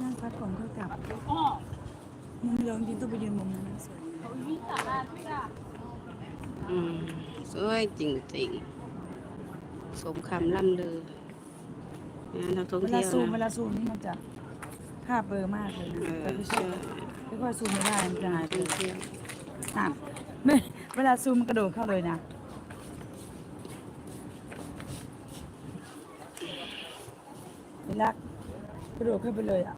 นั่งพักก่อนค่อยกลับมุมเรืองจริงต้องไปยืนมุมนั้นนะสวยอืมสวยจริงๆ สมคำล่ำลือนะนักท่องเวลาเที่ยวซูมเวนะ ลาซูมนี่มันจะภาพเบลอมากเลยนะเออ แต่ไม่ใช่ใช่ค่อยๆซูมไม่ได้มันจะหายไปท่องเที่ยวอะไม่เวลาซูมมันกระโดดเข้าเลยนะเวลากระโดดเข้าไปเลยอะ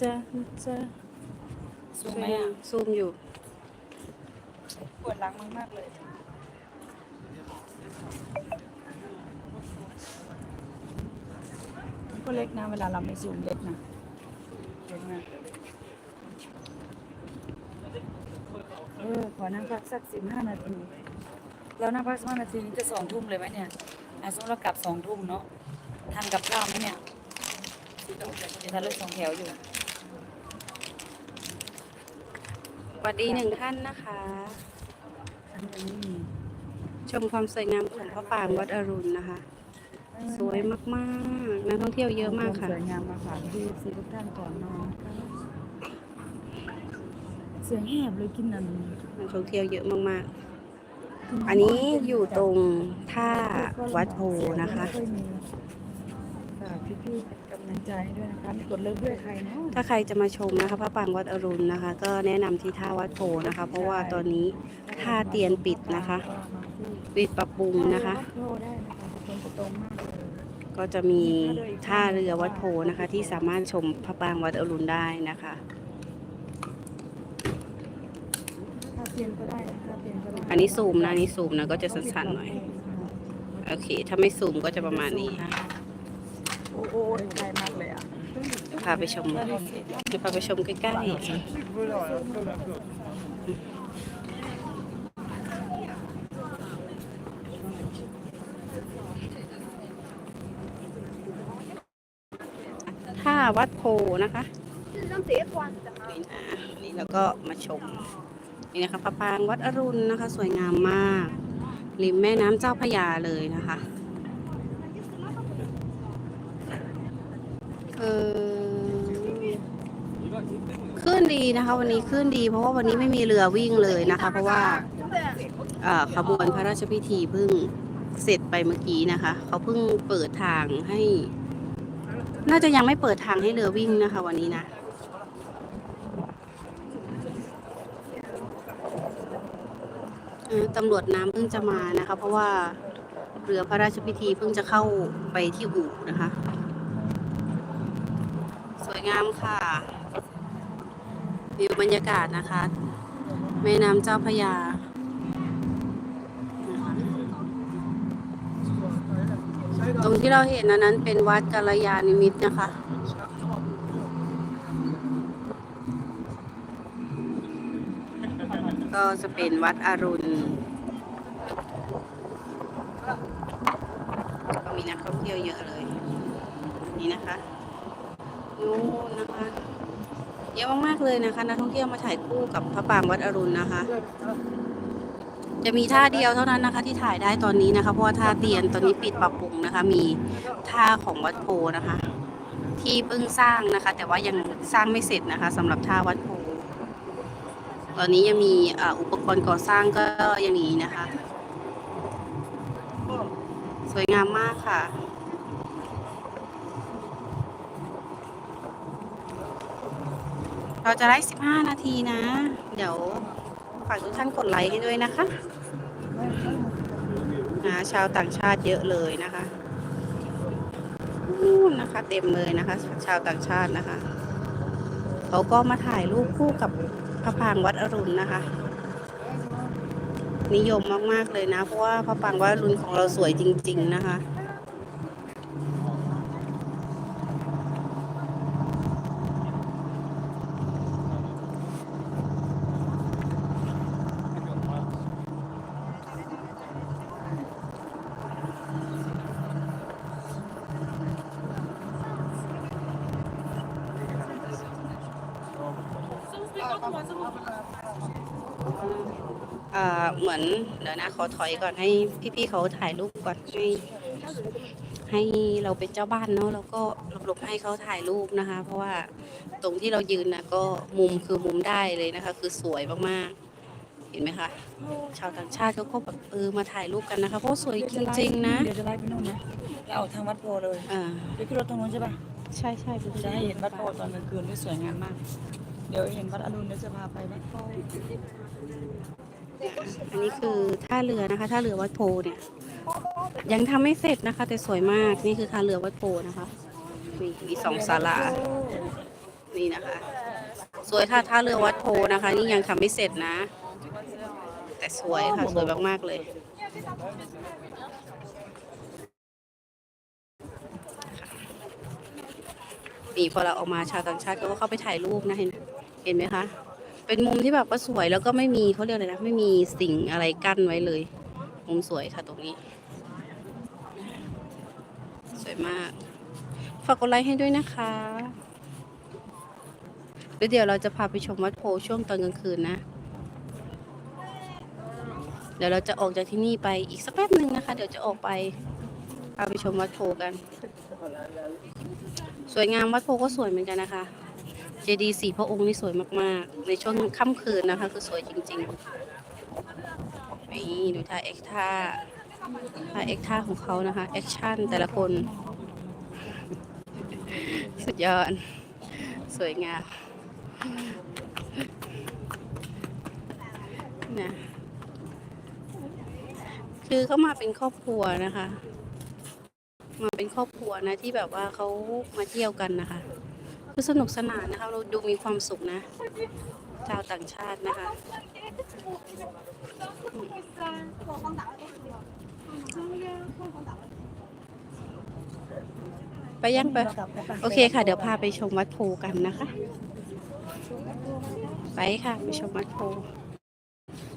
จ้าจ้าซูมไหมอะซูมอยู่ ปวดหลังมากๆเลย มันก็เล็กนะ เวลาเราไม่ซูมเล็กนะเล็กมากเออขอนั่งพักสักสิบห้านาทีเรานั่งพักสิบห้านาทีนี้จะสองทุ่มเลยไหมเนี่ยอะสมมติเรากลับสองทุ่มเนาะทานกับข้าวไหมเนี่ยเดี๋ยวทานรถสองแถวอยู่ สวัสดีหนึ่งท่านนะคะอันนี้มีชมความสวยงามของพระปรางวัดอรุณนะคะ สวยมากๆนักท่องเที่ยวเยอะมากค่ะ สวยงามมาฝากที่ซีทุกท่านก่อนนอนนะคะเสียงแหบเลยกินอันนักท่องเที่ยวเยอะมากๆ อันนี้อยู่ตรงท่าวัดโพนะคะฝาก พี่ๆเป็นกำลังใจให้ด้วยนะคะมีกดเลิฟด้วยใครนะถ้าใครจะมาชมนะคะพระปรางวัดอรุณนะคะ ก็แนะนำที่ท่าวัดโพนะคะ เพราะว่าตอนนี้ท่าเตียนปิดนะคะ ปิดปรับปรุงนะคะ โทรได้นะคะคนตรงมากเลยก็จะมีท่าเรือวัดโพนะคะ ที่สามารถชมพระปรางวัดอรุณได้นะคะ ถ้าเปลี่ยนก็ได้ถ้าเปลี่ยนก็ได้อันนี้ซูมนะอันนี้ซูมนะก็จะสั้นๆหน่อย โอเค ถ้าไม่ซูมก็จะประมาณนี้ค่ะ โอ้โหไกลมากเลยอะพาไปชมเดี๋ยวพาไปชมใกล้ๆท่าวัดโพนะคะนี่นะนี่แล้วก็มาชม นี่นะคะพระปางวัดอรุณนะคะ สวยงามมาก ริมแม่น้ำเจ้าพระยาเลยนะคะเออ คลื่นดีนะคะ วันนี้คลื่นดี เพราะว่าวันนี้ไม่มีเรือวิ่งเลยนะคะ เพราะว่าเอ่อขบวนพระราชพิธีเพิ่งเสร็จไปเมื่อกี้นะคะ เขาเพิ่งเปิดทางให้ น่าจะยังไม่เปิดทางให้เรือวิ่งนะคะ วันนี้นะตำรวจน้ำเพิ่งจะมานะคะ เพราะว่าเรือพระราชพิธีเพิ่งจะเข้าไปที่อู่นะคะ สวยงามค่ะ วิวบรรยากาศนะคะ แม่น้ำเจ้าพระยาตรงที่เราเห็นอันนั้นเป็นวัดกัลยาณิมิตรนะคะ ก็จะเป็นวัดอรุณ ก็มีนักท่องเที่ยวเยอะเลย นี่นะคะ นู่นนะคะ เยอะมากๆเลยนะคะนักท่องเที่ยวมาถ่ายคู่กับพระปรางวัดอรุณนะคะ จะมีท่าเดียวเท่านั้นนะคะ ที่ถ่ายได้ตอนนี้นะคะเพราะว่าท่าเตียนตอนนี้ปิดปรับปรุงนะคะ มีท่าของวัดโพนะคะ ที่เพิ่งสร้างนะคะ แต่ว่ายังสร้างไม่เสร็จนะคะสำหรับท่าวัดโพตอนนี้ยังมีอุปกรณ์ก่อสร้างก็ยังมีนะคะ สวยงามมากค่ะ เราจะได้15 นาทีนะ เดี๋ยวฝากทุกท่านกดไลค์ให้ด้วยนะคะนะชาวต่างชาติเยอะเลยนะคะนู่นนะคะ เต็มเลยนะคะ ชาวต่างชาตินะคะ เขาก็มาถ่ายรูปคู่กับพระปางวัดอรุณนะคะ นิยมมากๆเลยนะ เพราะว่าพระปางวัดอรุณของเราสวยจริง ๆ นะคะ Soms ben ook wel, soms อ่าเห มือนเดี๋ยวนะ ขอถอยก่อนให้พี่ๆเขาถ่ายรูปก่อนให้ให้เราเป็นเจ้าบ้านเนาะแล้วก็หลบๆให้เขาถ่ายรูปนะคะ เพราะว่าตรงที่เรายืนนะก็มุมคือมุมได้เลยนะคะ คือสวยมากๆ เห็นไหมคะ ชาวต่างชาติเขาก็แบบเออมาถ่ายรูปกันนะคะเพราะสวยจริงๆนะเดี๋ยวจะไล่ไปนู่นนะเราเอาทางวัดโพเลยอ่าไปขึ้นรถตรงนู้นใช่ปะใช่ใช่จะให้เห็นวัดโพตอนกลางคืนที่สวยงามมาก เดี๋ยวเห็นวัดอรุณเดี๋ยวจะพาไปวัดโพ อันนี้คือท่าเรือนะคะท่าเรือวัดโพเนี่ย ยังทำไม่เสร็จนะคะ แต่สวยมากนี่คือท่าเรือวัดโพนะคะมีมีสองศาลานี่นะคะ สวยท่าท่าเรือวัดโพนะคะ นี่ยังทำไม่เสร็จนะ แต่สวยค่ะสวยมากๆเลยนี่พอเราออกมาชาวต่างชาติก็เข้าไปถ่ายรูปนะเห็นเห็นไหมคะ เป็นมุมที่แบบว่าสวยแล้วก็ไม่มีเขาเรียกอะไรนะไม่มีสิ่งอะไรกั้นไว้เลย มุมสวยค่ะตรงนี้ สวยมาก ฝากกดไลค์ให้ด้วยนะคะแล้วเดี๋ยวเราจะพาไปชมวัดโพช่วงตอนกลางคืนนะ เดี๋ยวเราจะออกจากที่นี่ไปอีกสักแป๊บหนึ่งนะคะ เดี๋ยวจะออกไปพาไปชมวัดโพกัน สวยงามวัดโพก็สวยเหมือนกันนะคะ ดีย์สี่พระองค์นี่สวยมากๆ ในช่วงค่ำคืนนะคะ คือสวยจริงๆนี่ดูท่าเอ็กท่าท่าเอ็กท่าของเขานะคะแอคชั่นแต่ละคน สุดยอด สวยงามนะคือเขามาเป็นครอบครัวนะคะ มาเป็นครอบครัวนะที่แบบว่าเขามาเที่ยวกันนะคะ คือสนุกสนานนะคะ เราดูมีความสุขนะ ชาวต่างชาตินะคะ ไปยังไป โอเคค่ะ เดี๋ยวพาไปชมวัดโพกันนะคะ ไปค่ะ ไปชมวัดโพ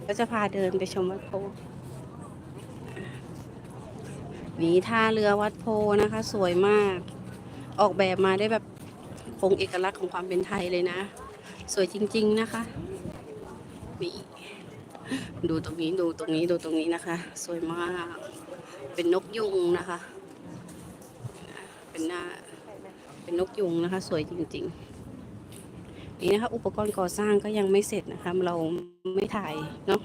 แล้วจะพาเดินไปชมวัดโพนี่ท่าเรือวัดโพนะคะ สวยมาก ออกแบบมาได้แบบ งเอกลักษณ์ของความเป็นไทยเลยนะ สวยจริง ๆนะคะนี่ดูตรงนี้ดูตรงนี้ดูตรงนี้นะคะ สวยมาก เป็นนกยุงนะคะ เป็นหน้าเป็นนกยุงนะคะ สวยจริง ๆ นี่นะคะ อุปกรณ์ก่อสร้างก็ยังไม่เสร็จนะคะ เราไม่ถ่ายเนาะ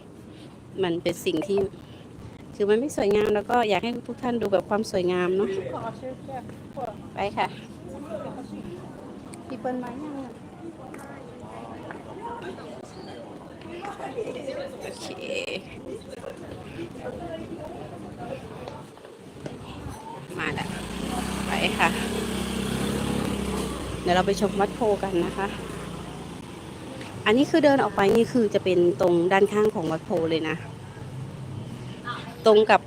มันเป็นสิ่งที่คือมันไม่สวยงามแล้วก็อยากให้ทุกท่านดูแบบความสวยงามเนาะไปค่ะ พี่เปิ้ลมายังโอเคมาแล้วไปค่ะ เดี๋ยวเราไปชมวัดโพกันนะคะ อันนี้คือเดินออกไปนี่คือจะเป็นตรงด้านข้างของวัดโพเลยนะ ตรงกับ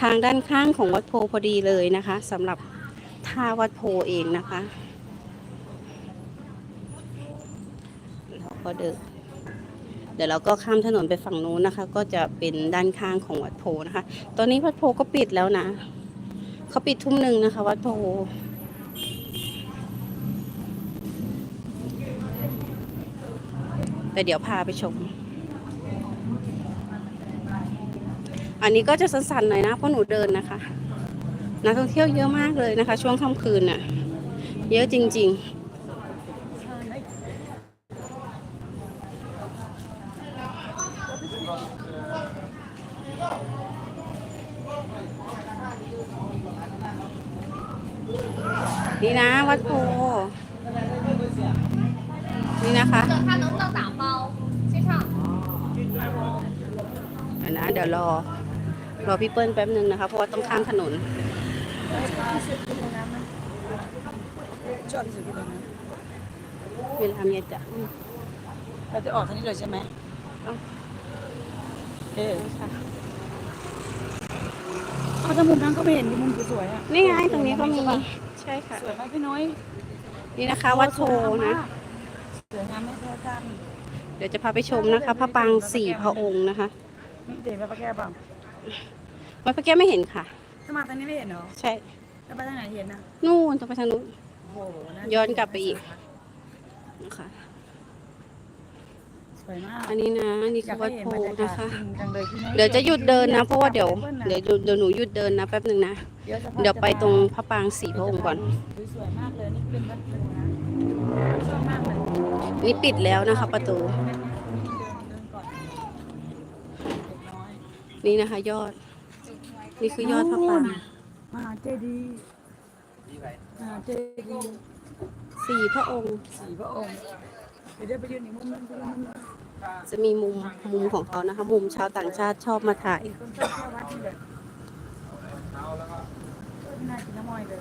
ทางด้านข้างของวัดโพพอดีเลยนะคะสำหรับท่าวัดโพเองนะคะ เราก็เดินเดี๋ยวเราก็ข้ามถนนไปฝั่งนู้นนะคะ ก็จะเป็นด้านข้างของวัดโพนะคะ ตอนนี้วัดโพก็ปิดแล้วนะเขาปิดทุ่มหนึ่งนะคะ วัดโพแต่เดี๋ยวพาไปชม อันนี้ก็จะสั้นๆหน่อยนะเพราะหนูเดินนะคะนักท่องเที่ยวเยอะมากเลยนะคะ ช่วงค่ำคืนน่ะ เยอะจริง ๆ รอพี่เปิ้ลแป๊บนึงนะคะ เพราะว่าต้องข้ามถนนชอบที่สุดคือตรงนั้นเวลาเมียจะเราจะออกทางนี้เลยใช่ไหมเอ้าเออเอาถ้ามุมนั้นก็ไม่เห็นที่มุมสวยๆอะนี่ไงตรงนี้ก็มีใช่ค่ะสวยไหมพี่น้อยนี่นะคะวัดโพนะสวยงามไม่แพ้กันเดี๋ยวจะพาไปชมนะคะพระปรางสี่พระองค์นะคะนี่เด็กไปปะแก้วเปล่า วัดพระแก้วไม่เห็นค่ะ ถ้ามาทางนี้ไม่เห็นเหรอใช่ถ้าไปทางไหนเห็นนะนู่นต้องไปทางนู้น โอ้โหาย้อนกลับไปอีก นะคะ สวยมากอันนี้นะอันนี่อคืยากอวัให้ดเห็นโพบรรยากาศนะคะจริงจังเลยพี่น้องเดี๋ยวจะหยุดเดินนะเพราะว่าเดี๋ยวเดี๋เดี๋ยยววเดี๋ยวหนูหยุดเดินนะแป๊บหนึ่งนะเดี๋ยวจะพาเดี๋ยวไปตรงพระปรางสีพระองค์ก่อน สวยมากเลยนี่เป็นวัดโพนะชอบมากเลยนี่ปิดแล้วนะคะ ประตู เดินเดินก่อนเด็กน้อย นี่นะคะ ยอด นี่คือยอดพระปรางมหาเจดีย์มหาเจดีย์สี่พระองค์ สี่พระองค์เดี๋ยวเดี๋ยวไปยืนอีกมุมนึงไปยืนมุมนึงจะมีมุมมุมของเขานะคะ มุมชาวต่างชาติชอบมาถ่าย คนชอบเข้าวัดนี่เลยน่ากินน้ำมอยเลย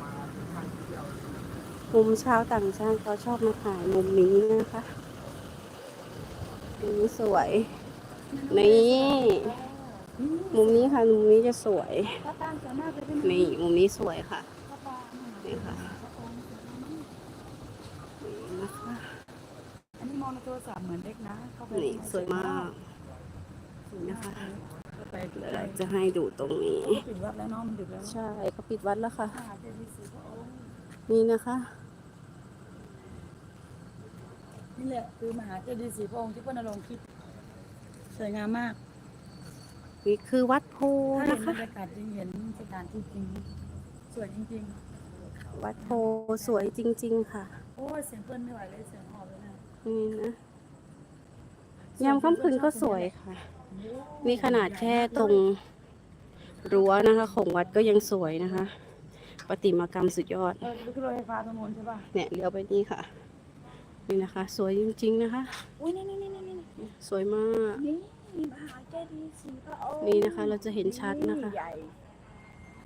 มุมชาวต่างชาติเขาชอบมาถ่ายมุมนี้นะคะมุมนี้สวย นี่ มุมนี้ค่ะ มุมนี้จะสวยพระปรางสวยมากเลยพี่นี่ มุมนี้สวยค่ะพระปรางนี่ค่ะนี่นะคะอันนี้มองในโทรศัพท์เหมือนเล็กนะเข้าไปนี่สวยมากสวยนะคะไปเดี๋ยวเราจะให้ดูตรงนี้ปิดวัดแล้วเน้องมันดึกแล้ว ใช่เขาปิดวัดแล้วค่ะมหาเจดีย์สีพระองค์นี่นะคะ นี่แหละคือมหาเจดีย์สีพระองค์ที่พ่อนรงค์คิด สวยงามมาก นี่คือวัดโพถ้าเห็นะนบรคะ รยากาศจริงเห็นสถานที่จริงสวยจริงวัดโพสวยจริง ๆ ค่ะ ๆ โอ้ยเสียงเปิ้ลไม่ไหวเลยเสียงหอบเลยนะนี่นะยามค่ำคืนก็สวยค่ะนี่ขนาดแค่ตรงรั้วนะคะ ของวัดก็ยังสวยนะคะ ประติมากรรมสุดยอด เออขึ้นรถไฟฟ้าตรงโน้นใช่ป่ะเนี่ยเลี้ยวไปนี่ค่ะ นี่นะคะ สวยจริง ๆ นะคะ อุ้ยนี่นี่นี่นี่นี่สวยมาก นี่ มหาเจดีย์สีพระองค์นี่นะคะเราจะเห็นชัดนะคะ ใหญ่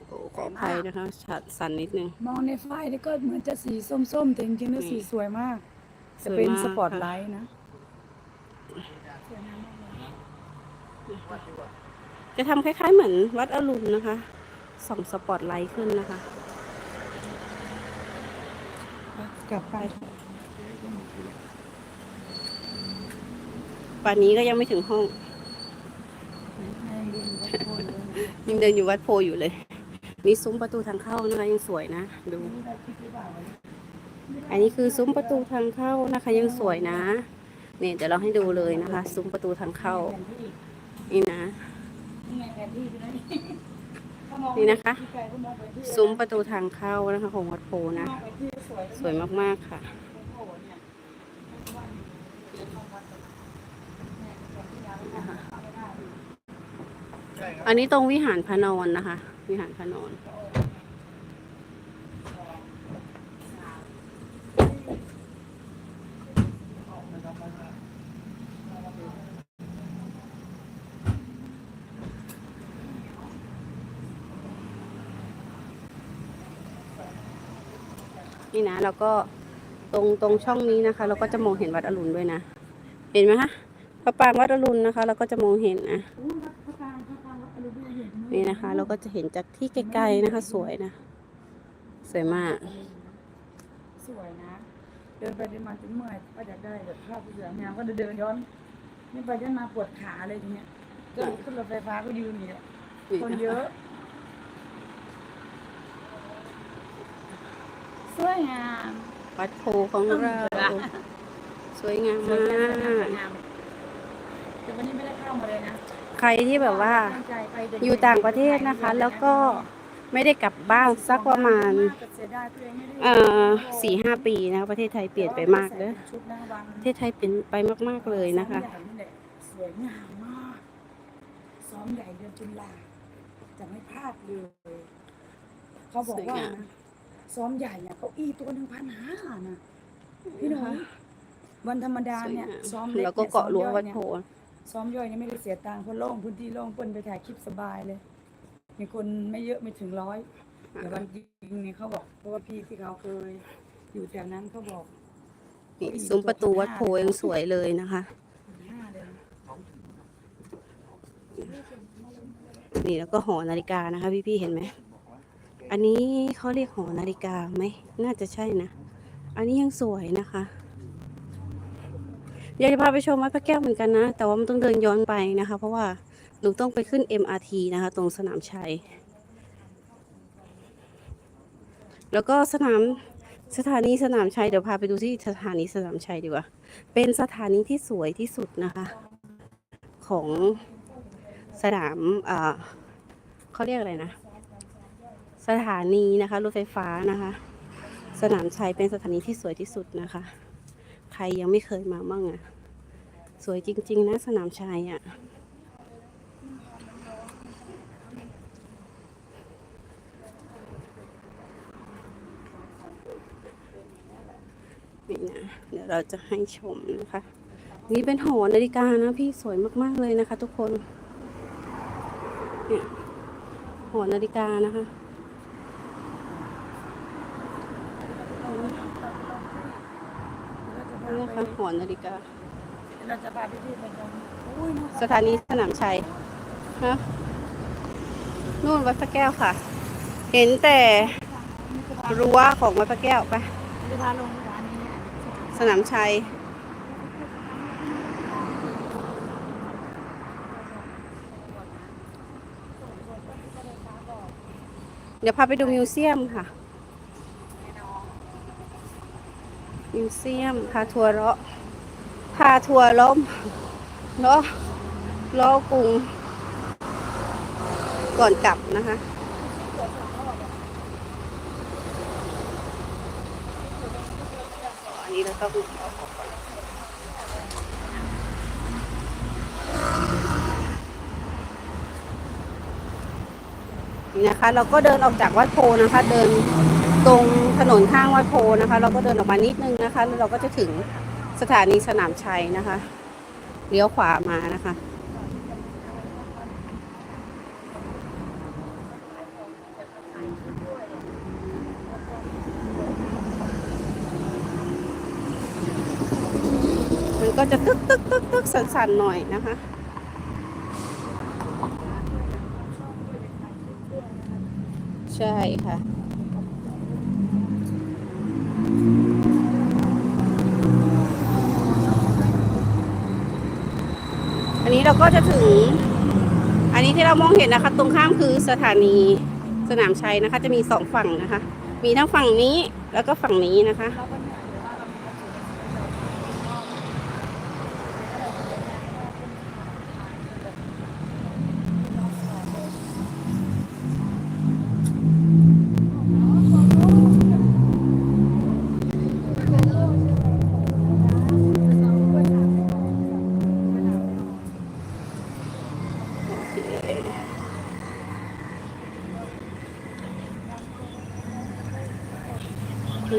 โอ้ขออภัยนะคะชัดสั่นนิดนึง มองในไฟนี่ก็เหมือนจะสีส้มๆแต่จริงๆแล้วนี่สีสวยมากสจะวยเป็นมากสปอร์ตค่ะไลท์นะสวยงามมากเลยจะทำคล้ายๆเหมือนวัดอรุณนะคะส่องสปอตไลท์ขึ้นนะคะ กลับไปป่านนี้ก็ยังไม่ถึงห้อง ยังเดินอยู่วัดโพอยู่เลย นี่ซุ้มประตูทางเข้านะคะยังสวยนะดู อันนี้คือซุ้มประตูทางเข้านะคะ ยังสวยนะเนี่ยเดี๋ยวเราให้ดูเลยนะคะ ซุ้มประตูทางเข้า นี่นะนี่นะคะ ซุ้มประตูทางเข้านะคะของวัดโพนะ สวยมากๆค่ะ อันนี้ตรงวิหารพระนอนนะคะ วิหารพระนอนนี่นะแล้วก็ตรงตรงช่องนี้นะคะ เราก็จะมองเห็นวัดอรุณด้วยนะ เห็นไหมคะพระปรางวัดอรุณนะคะ เราก็จะมองเห็นนะ นี่นะคะ เราก็จะเห็นจากที่ไกลๆนะคะ สวยนะ สวยมาก สวยนะเดินไปเดินมาจนเมื่อยก็อยากได้แบบภาพสวยงามก็เดินย้อนนี่ไปเดินมาปวดขาอะไรอย่างเงี้ยก็ขึ้นรถไฟฟ้าก็ยืนอยู่เนี่ยคนเยอะ สวยงามวัดโพของเรา สวยงามสมาวยงามสวยกงามแต่วันนี้ไม่ได้เข้ามาเลยนะ ใครที่แบบว่าตั้งใจไปแต่อยู่ต่างประเทศนะคะ แล้วก็ไม่ได้กลับบ้านสักประมาณเสียดายตัวเองไม่ได้เอ่อสี่ห้าปีนะคะประเทศไทยเปลี่ยนไปมากเลยชุดนะวางประเทศไทยเปลี่ยนไปมาก ๆเลยนะคะซ้อมใหญ่นี่แหละสวยงามมากซ้อมใหญ่เดือนตุลาจะไม่พลาดเลยเขาบอกว่าสวยงามนะซ้อมใหญ่เนี่ยเก้าอี้ตัวหนึ่งพันห้านะพี่หนุ่ยวันธรรมดาเนี่ยซ้อมเล็กแล้วก็นี่ยเกาะรั้วซ้อมย่อยวัดเนี่ยโพ ซ้อมย่อยนี่ไม่ได้เสียตังค์เพราะโล่งพื้นที่โล่งเปิ้นไปถ่ายคลิปสบายเลย มีคนไม่เยอะไม่ถึงร้อยแต่วันจริงเนี่ยเขาบอกเพราะว่าพี่ที่เขาเคย อยู่แถวนั้นเขาบอกนี่ซุ้มประตูวัดโพยังสวยเลยนะคะ ห้าเลยนะนี่แล้วก็หอนาฬิกานะคะ พี่ๆเห็นไหม อันนี้เขาเรียกหอนาฬิกาไหม น่าจะใช่นะ อันนี้ยังสวยนะคะ อยากจะพาไปชมวัดพระแก้วเหมือนกันนะ แต่ว่ามันต้องเดินย้อนไปนะคะ เพราะว่าหนูต้องไปขึ้น MRT นะคะ ตรงสนามชัย แล้วก็สนามสถานีสนามชัยเดี๋ยวพาไปดูที่สถานีสนามชัยดีกว่า เป็นสถานีที่สวยที่สุดนะคะ ของสนามอ่าเขาเรียกอะไรนะ สถานีนะคะรถไฟฟ้านะคะ สนามชัยเป็นสถานีที่สวยที่สุดนะคะ รยังไม่เคยมาบ้างอะสวยจริง ๆ นะ สนามชัยอะนี่นะ เดี๋ยวเราจะให้ชมนะคะ นี่เป็นหอนาฬิกานะพี่สวยมาก ๆ เลยนะคะ ทุกคน เนี่ยหอนาฬิกานะคะ นี่นะคะหอนาฬิกา เราจะพาพี่ๆไปตรงอุ้ยนู่นสถานีสนามชัยนะนู่นวัดพระแก้วค่ะ เห็นแต่รั้วของวัดพระแก้วไปจะพาลงสถานีเนี่ยสนามชัย เดี๋ยวพาไปดูมิวเซียมค่ะ มิวเซียม พาทัวร์เลาะ พาทัวร์ล้อมเลาะล้อกรุง ก่อนกลับนะคะอันนี้เราต้องอาออกก่อนนี่นะคะ เราก็เดินออกจากวัดโพนะคะ เดิน ตรงถนนข้างวัดโพนะคะ เราก็เดินออกมานิดนึงนะคะแล้วเราก็จะถึงสถานีสนามชัยนะคะเลี้ยวขวามานะคะ มันก็จะตึกตึกตึกตึกสั่นๆหน่อยนะคะใช่ค่ะ นนี้เราก็จะถึง อันนี้ที่เรามองเห็นนะคะ ตรงข้ามคือสถานีสนามชัยนะคะ จะมีสองฝั่งนะคะ มีทั้งฝั่งนี้แล้วก็ฝั่งนี้นะคะ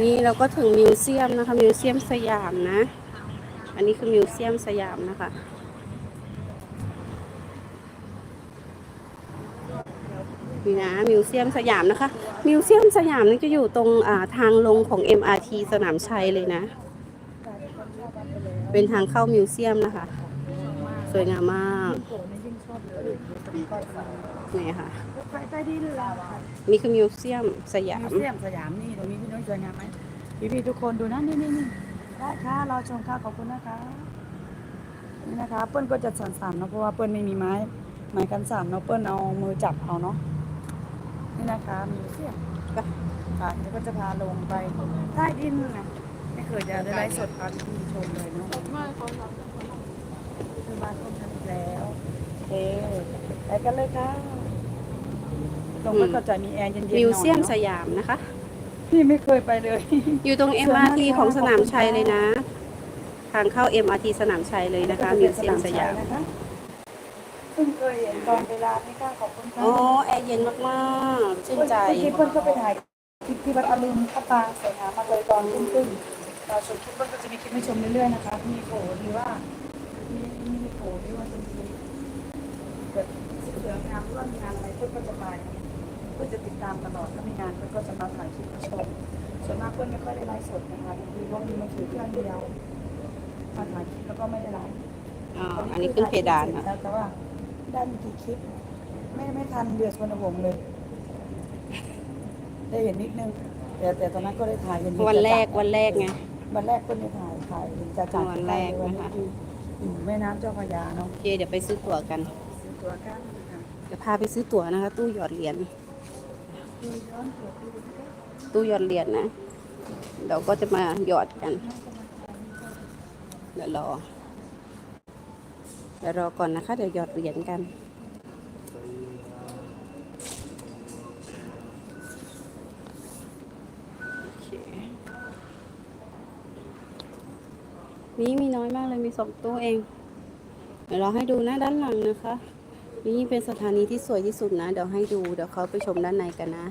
นี่ เราก็ถึงมิวเซียมนะคะ มิวเซียมสยามนะ อันนี้คือมิวเซียมสยามนะคะนี่นะมิวเซียมสยามนะคะ มิวเซียมสยามนี่จะอยู่ตรงอ่าทางลงของ MRT สนามชัยเลยนะ เป็นทางเข้ามิวเซียมนะคะ สวยงามมากโอ้ไม่ยิ่งชอบเลยตรงก้อนฟ้านี่ค่ะรถไฟใต้ดินเรานี่คือมิวเซียมสยามมิวเซียมสยามนี่ตรงนี้พี่น้อยสวยงามไหม พี่พี่ๆทุกคนดูนะนี่นี่นี่ได้ค่ะรอชมค่ะขอบคุณนะคะนี่นะคะ เปิ้ลก็จะสั่นๆเนาะเพราะว่าเปิ้ลไม่มีไม้ไม้กันสั่นเนาะเปิ้ลเอามือจับเอาเนาะนี่นะคะมิวเซียค่ะเดี๋ยวก็จะพาลงไปใต้ดินนะไม่เคยจะได้ไลฟ์สดพาพี่ชมเลยเนาะคือบ้านคนทำแล้วโอเคไปกันเลยค่ะตรงนั้นก็จะมีแอร์เย็นๆหน่อยมิวเซียมสยามนะคะ พี่ไม่เคยไปเลย อยู่ตรง MRT ของสนามชัยเลยนะ ทางเข้า MRT สนามชัยเลยนะคะมิวเซียมสยามนะคะเพิ่งเคยเห็นตอนเวลานี่ค่ะขอบคุณค่ะอ๋อแอร์เย็นมากๆชื่นใจ เมื่อกี้เพิ่นก็ไปถ่ายคลิปที่วัดอรุณพระปรางสวยงามมากเลยตอนรุ่งขึ้นเราชมคลิปเพิ่นก็จะมีคลิปให้ชมเรื่อยๆนะคะ มีโผล่หรือว่า มีมีโผล่หรือว่าจะมีแบบเสืองานหรือว่ามีงานอะไรเพิ่นก็จะไป เพื่อจะติดตามตลอดถ้ามีงานเพิ่นก็จะมาถ่ายคลิปให้ชม ส่วนมากเพิ่นไม่ค่อยได้ไลฟ์สดนะคะบางทีเพราะมีมือถือเครื่องเดียวมาถ่ายคลิปแล้วก็ไม่ได้ไลฟ์อ๋ออันนี้ขึ้นเพดานนะแต่ว่าได้มีกี่คลิป ไม่ไม่ทันเดือดสวนวงศ์เลย ได้เห็นนิดนึง แต่แต่ตอนนั้นก็ได้ถ่ายเห็นวันแรกวันแรกไงวันแรกก็ได้ถ่ายถ่ายเห็นจะจัดวันแรกนะคะอยู่แม่น้ำเจ้าพระยาเนาะโอเคเดี๋ยวไปซื้อตั๋วกัน ซื้อตัวกันนะคะเดี๋ยวพาไปซื้อตั๋วนะคะ ตู้หยอดเหรียญ ตู้หยอดเหรียญนะ เราก็จะมาหยอดกัน เดี๋ยวรอ เดี๋ยวรอก่อนนะคะ เดี๋ยวหยอดเหรียญกันนี่มีน้อยมากเลยมีสองตู้เอง เดี๋ยวเราให้ดูนะด้านหลังนะคะ นี่เป็นสถานีที่สวยที่สุดนะ เดี๋ยวให้ดู เดี๋ยวเขาไปชมด้านในกันนะ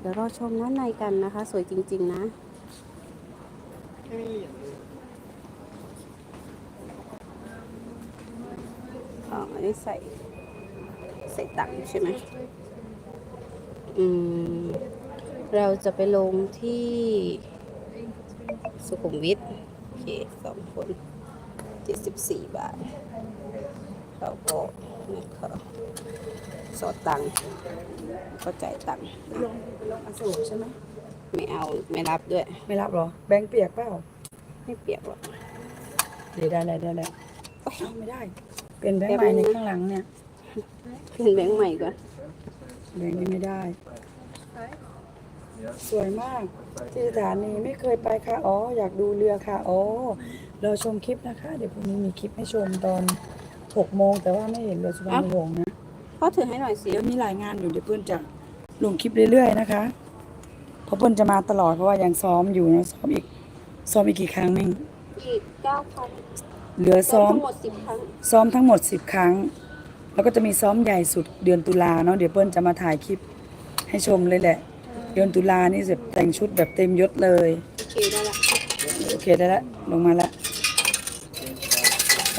เดี๋ยวเราชมด้านในกันนะคะ สวยจริง ๆ นะอ๋ออันนี้ใส่ ใส่ตังใช่ไหมอืม เราจะไปลงที่สุขุมวิทโอเคสองคนเจ็ดสิบสี่บาทเราก็ นะคะสอดตังค์ก็จ่ายตังค์ลงลงอโศกใช่ไหมไม่เอาไม่รับด้วย ไม่รับเหรอ แบงค์เปียกเปล่าไม่เปียกหรอกเดี๋ยวได้ได้ได้ได้โอ๊ยไม่ได้ เป็นแบงค์ใหม่ในข้างหลังเนี่ยเป็นแบงค์ใหม่ก่อนแบงค์นี้ไม่ได้ สวยมากที่สถานีไม่เคยไปค่ะอ๋ออยากดูเรือค่ะอ๋อเราชมคลิปนะคะ เดี๋ยวพรุ่งนี้มีคลิปให้ชมตอน หกโมงแต่ว่าไม่เห็นเรือสุวรรณหงส์นะพ่อถือให้หน่อยสิเดี๋ยวมีรายงานอยู่เดี๋ยวเพื่อนจะลงคลิปเรื่อยๆนะคะเพราะเพื่อนจะมาตลอดเพราะว่ายังซ้อมอยู่นะซ้อมอีกซ้อมอีกกี่ครั้งนึงอีกเก้าพันเหลือซ้อมทั้งหมดสิบครั้งซ้อมทั้งหมด10ครั้ง แล้วก็จะมีซ้อมใหญ่สุดเดือนตุลาเนาะเดี๋ยวเปิ้ลจะมาถ่ายคลิปให้ชมเลยแหละ เดือนตุลานี่จะแต่งชุดแบบเต็มยศเลย โอเคได้ละโอเคได้แล้วลงมาแล้ว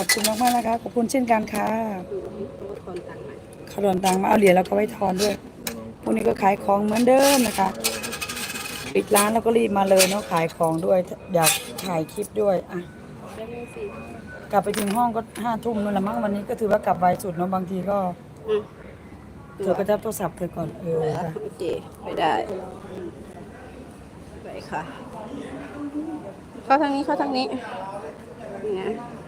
ขอบคุณมากๆนะคะ ขอบคุณเช่นกันค่ะอืมต้องทอนตังค์มาเขาโดนตังค์มาเอาเหรียญแล้วก็ไว้ทอนด้วยพวกนี้ก็ขายของเหมือนเดิมนะคะ ปิดร้านแล้วก็รีบมาเลยเนาะขายของด้วย อยากถ่ายคลิปด้วยอะได้ไหมสิกลับไปถึงห้องก็ห้าทุ่มนู่นละมั้งวันนี้ก็ถือว่ากลับไวสุดเนาะบางทีก็อืมเธอก็จับโทรศัพท์เธอก่อนเออค่ะโอเคไปได้ไปค่ะ เข้าทางนี้เข้าทางนี้นี่นะ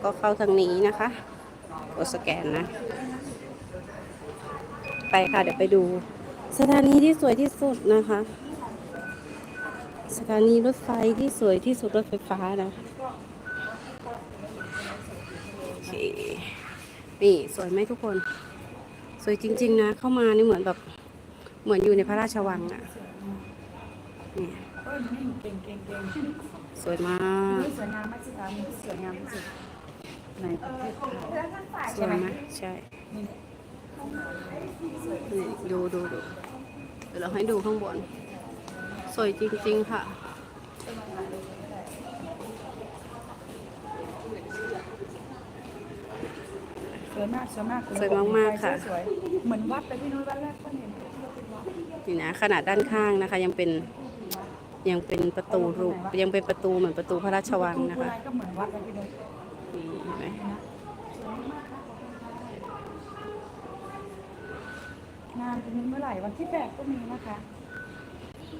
แล้วก็เข้าทางนี้นะคะกดสแกนนะ ไปค่ะเดี๋ยวไปดู สถานีที่สวยที่สุดนะคะ สถานีรถไฟที่สวยที่สุดรถไฟฟ้านะโอเคนี่สวยไหมทุกคน สวยจริง ๆ นะ เข้ามานี่เหมือนแบบเหมือนอยู่ในพระราชวังอะนี่เออนี่สวยมากสวยงามมากสิคะสวยงามที่สุด ในประเทศไทยสวยไหมใช่นี่นี่ดูดูดูเดี๋ยวเราให้ดูข้างบน สวยจริง ๆ ค่ะ สวยมากสวยมากสวยมากๆค่ะ สวยๆเหมือนวัดเลยพี่นุ้ยวัดแรกก็เห็นนี่นะขนาดด้านข้างนะคะ ยังเป็นยังเป็นประตูรูปยังเป็นประตูเหมือนประตูพระราชวังนะปรคะตูก็เหมือนวัดเลยพี่นุ้ย นี่เห็นไหม งานจะมีเมื่อไหร่วันที่แปดก็มีนะคะ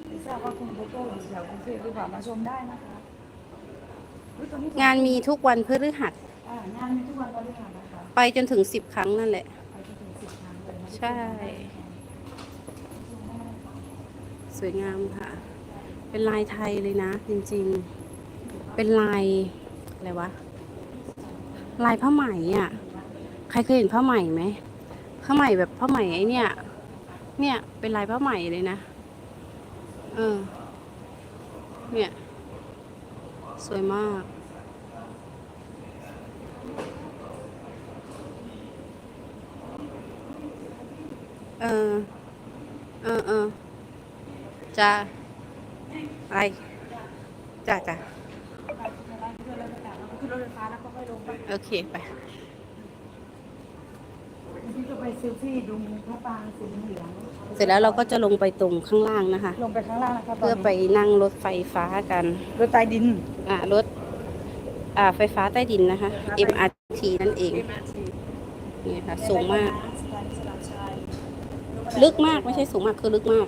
ไม่ทราบว่าคุณโบโก้อยู่แถวกรุงเทพหรือเปล่ามาชมได้นะคะอุ๊ยตอนนี้งานมีทุกวันพฤหัส อ่างานมีทุกวันพฤหัสนะคะไปจนถึงสิบครั้งนั่นแหละ ไปจนถึงสิบครั้งเลยนะใช่ สวยงามค่ะ เป็นลายไทยเลยนะ จริงๆ เป็นลายอะไรวะ ลายผ้าไหมอะ ใครเคยเห็นผ้าไหมไหม ผ้าไหมแบบผ้าไหมไอ้เนี่ย เนี่ย เป็นลายผ้าไหม่เลยนะ เออ เนี่ย สวยมากเออ เออเออจะอะไรจ้าจ้าโอเค ไป เซลฟี่ดูพระปรางสีเหลืองเสร็จแล้วเราก็จะลงไปตรงข้างล่างนะคะ ลงไปข้างล่างนะคะตเพื่อไปนั่งรถไฟฟ้ากัน รถใต้ดิน อ่ารถอ่าไฟฟ้าใต้ดินนะคะ MRT นั่นเองนี่ค่ะ สูงมาก ลึกมากไม่ใช่สูงมากคือลึกมาก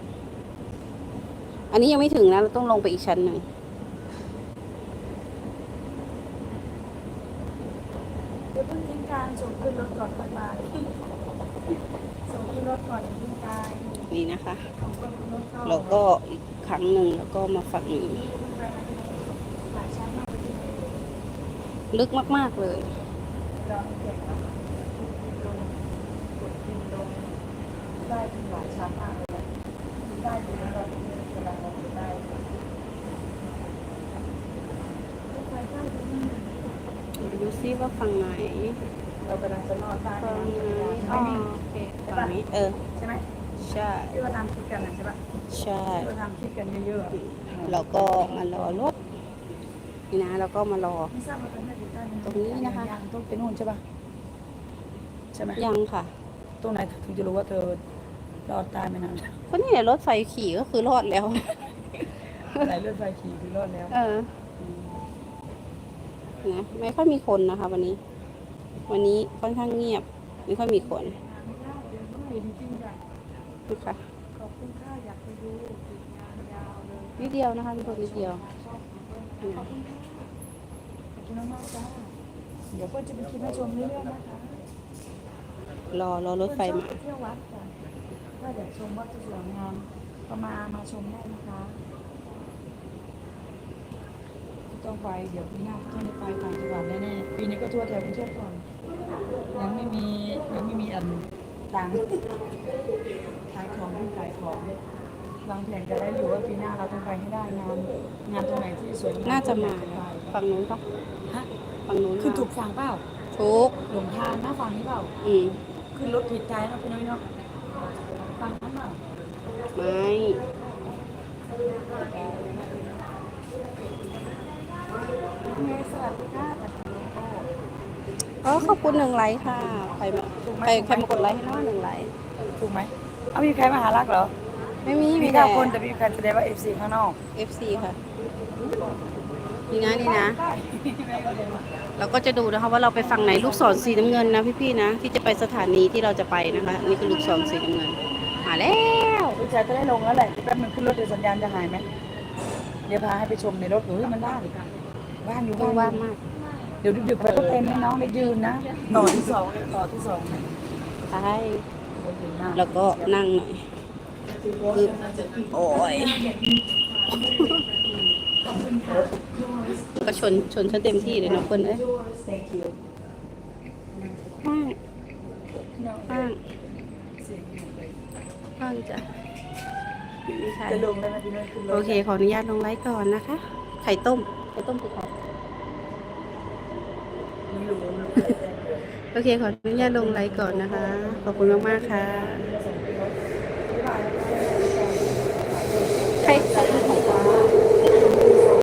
อันนี้ยังไม่ถึงนะ เราต้องลงไปอีกชั้นหนึ่ง เดี๋ยวเพิ่งทิ้งการส่งขึ้นรถก่อนค่อยมา ส่งขึ้นรถก่อนอย่าทิ้งการนี่นะคะแล้วก็อีกครั้งหนึ่งแล้วก็มาฝั่งนี้ลึกมาก ๆ เลยได้ถึงหลายชั้นมากเลยได้ถึงเรากำลังลงได้ดูซิว่าฝั่งไหน เรากำลังจะรอดได้ฝั่งไหนไม่มีโอเคฝั่งนี้เออใช่ไหมใช่ที่ว่าทำคลิปกันนะใช่ปะใช่ที่ว่าทำคลิปกันเยอะๆแล้วก็มารอรถนี่นะแล้วก็มารอไม่ทราบว่าตรงไหนได้ตรงนี้นะคะยังต้องไปนู่นใช่ปะใช่ไหมยังค่ะ ตรงไหนถึงจะรู้ว่าเธอรอดตายไม่นานก็นี่แหละรถไฟขี่ก็คือรอดแล้วไหนเลือดไฟขี่คือรอดแล้ว เออนะไม่ค่อยมีคนนะคะ วันนี้ วันนี้ค่อนข้างเงียบ ไม่ค่อยมีคนนะคะขอบคุณค่ะอยากไปดูติดงานยาวเลยนิดเดียวนะคะทุกคนนิดเดียวเดี๋ยวเพื่อนจะไปคลิปให้ชมเรื่อยๆนะคะรอรอรถไฟมาเพื่อนชอบไปเที่ยววัดค่ะถ้าอยากชมวัดสวยงามก็มามาชมได้นะคะ ต้องไปเดี๋ยวปีหน้าก็ต้องได้ไปต่างจังหวัดแน่ๆปีนี้ก็ทัวร์แถวกรุงเทพก่อนยังไม่มียังไม่มีอันตังค์ขายของที่ขายของวางแผนจะได้อยู่ว่าปีหน้าเราต้องไปให้ได้งานงานตรงไหนที่สวยงน่าจะมาไปฝั่งนู้นปะฮะฝั่งนู้นคือมาถูกฝั่งเปล่าทุกหลงทางหน้าฝั่งนี้เปล่าอืมขึ้นรถผิดใจเนาะพี่น้อยเนาะฝั่งนั้นเปล่าไม่ เมย์สวัสดีค่ะ อ๋อขอบคุณหนึ่งไลค์ค่ะใครมาใครใครมากดไลค์ให้น้องหนึ่งไลค์ถูกไหมเอามีใครมาหารักเหรอ ไม่มีมีมีเก้าแต่คนแต่มีใครแสดงว่า FC ข้างนอก FC ค่ะนี่นะนี่นะ เราก็จะดูนะคะว่าเราไปฝั่งไหนลูกศรสีน้ำเงินนะพี่ๆนะ ที่จะไปสถานีที่เราจะไปนะคะนี่คือลูกศรสีน้ำเงินมาแล้วผู้ชายจะได้ลงแล้วแหละแป๊บนึงขึ้นรถเดี๋ยวสัญญาณจะหายไหมเดี๋ยวพาให้ไปชมในรถเฮ้ยมันว่าง ว่างอยู่ดูว่างว่าอยู่มาก เดี๋ยวดึกๆไปก็เต็มให้น้องได้ยืนนะต่อที่สองเลยต่อที่สองนะใช่โอเคมากแล้วก็นั่งหน่อยคือโอ้ยก็ชนชนฉันเต็มที่เลยเนาะเพื่อนเอ้ย thank you ห้างห้างห้างจ้ะไม่มีใครจะลงแล้วนะพี่น้อยขึ้นรถโอเค ขออนุญาตลงไลฟ์ก่อนนะคะ ไข่ต้ม ไปต้มกี่รั้โอเค ขออนุญาตลงไลฟ์ก่อนนะคะ ขอบคุณมาก ๆ ค่ะ ใคร